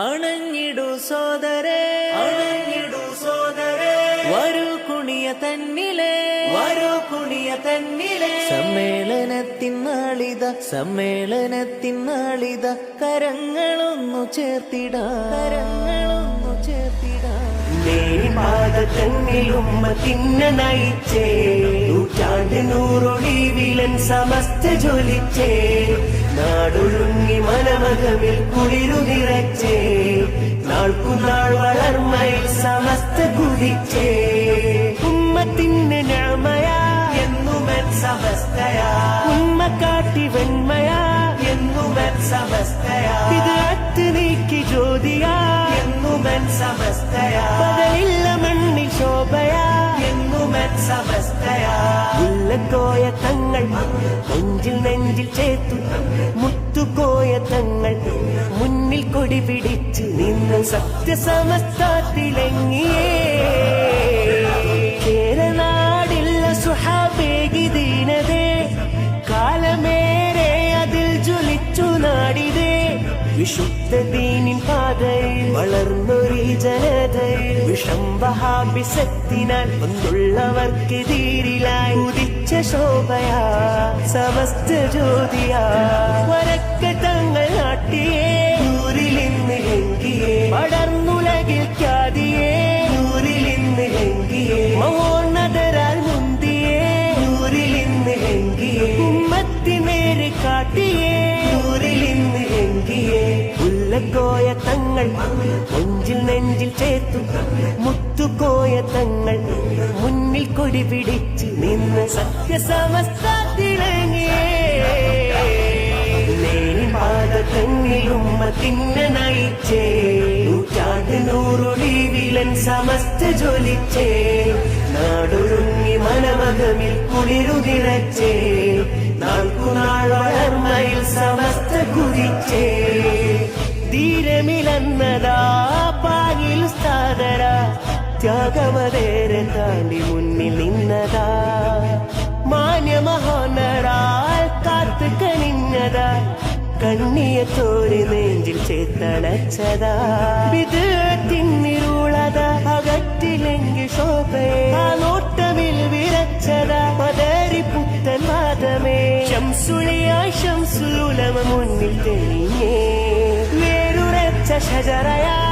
അണഞ്ഞിടു സോദരേ. അണഞ്ഞിടു സോദരേ. വരൂ കുണിയ തന്നിലെ. വരൂ കുണിയ തന്നിലെ. സമ്മേളനത്തിൻ നാളിത സമ്മേളനത്തിൻ നാളിത. കരങ്ങളൊന്നു ചേർത്തിടാ. കരങ്ങളൊന്നു ചേർത്തിടാ. നയിച്ചേ. നൂറ്റാണ്ട് നൂറൊളിവിലൻ സമസ്ത ജ്വലിച്ചേ. നാടൊഴുങ്ങി കുളിരുതിരച്ചേ. നാൾക്കുനാൾ വളർമയിൽ സമസ്ത കുതിച്ചേ. ഉമ്മത്തിന് ഞാമയാ എന്നുമൻ സമസ്തയാ. ഉമ്മ കാട്ടി വെണ്മയാ എന്നുമൻ സമസ്തയാ. ഇത് അത്ത് നീക്കി ജ്യോതിയാ എന്നുമൻ സമസ്തയാ. പകലില്ല മണ്ണിൽ ശോഭയാ എന്നുമൻ സമസ്തയാ. മുല്ലക്കോയ തങ്ങൾ നെഞ്ചിൽ നെഞ്ചിൽ ചേർത്തു. മുത്തുകോയ തങ്ങൾ മുന്നിൽ കൊടി പിടിച്ച് നിന്ന് സത്യസമസ്താത്തിലങ്ങിയേ. കേരനാടില്ല സുഹാബേഗി ദീനതേ കാലമേറെ അതിൽ ജ്വലിച്ചു നാടിതേ. വിശുദ്ധ പാതയിൽ വളർന്നൊരു ജനതയിൽ വിഷം വഹാബിസത്തിനാൽ വന്നുള്ളവർക്കെതിരിലായി ഉദിച്ച ശോഭയാ സമസ്ത ജ്യോതിയാ. വരക്ക തങ്ങൾ നാട്ടിയേ നൂറിൽ എങ്കിയേ ലങ്കിയേ പടർന്നുലകിൽ ഉല്ലക്കോയ തങ്ങൾ നെഞ്ചിൽ നെഞ്ചിൽ ചേർത്തു. മുത്തുകോയ തങ്ങൾ മുന്നിൽ കൊടി പിടിച്ച് നിന്ന് സത്യസമസ്തത്തിളങ്ങിയേ പാദത്തന്നിലുമ്മ തിന്ന നയിച്ചേ. നൂറ്റാണ്ട് നൂറൊളിവിലൻ സമസ്ത ജ്വലിച്ചേ. നാടൊരുങ്ങി മനമകമിൽ കുളിരുതിരച്ചേ. നാൾക്കുനാൾ വളർമ്മയിൽ സമസ്ത കുതിച്ചേ. ധീരമിലന്നതാ പാകിൽ ത്യാഗമതേരെ താണ്ടി മുന്നിൽ നിന്നതാ. മാന്യമഹോന്നരാൽ കാത്തു കണിഞ്ഞതാ കണ്ണിയത്തോര് നെഞ്ചിൽ ചേത്തണച്ചതാ. വിധത്തിന്നിരുളത അകറ്റിലെങ്കിൽ ശോഭയെ ആ നോട്ടമിൽ വിരച്ചത പതറി പുത്തൻ വാദമേ ശംസുളിയായി ശംസുലമ മുന്നിൽ തെളിഞ്ഞേ. حتى شجرة يا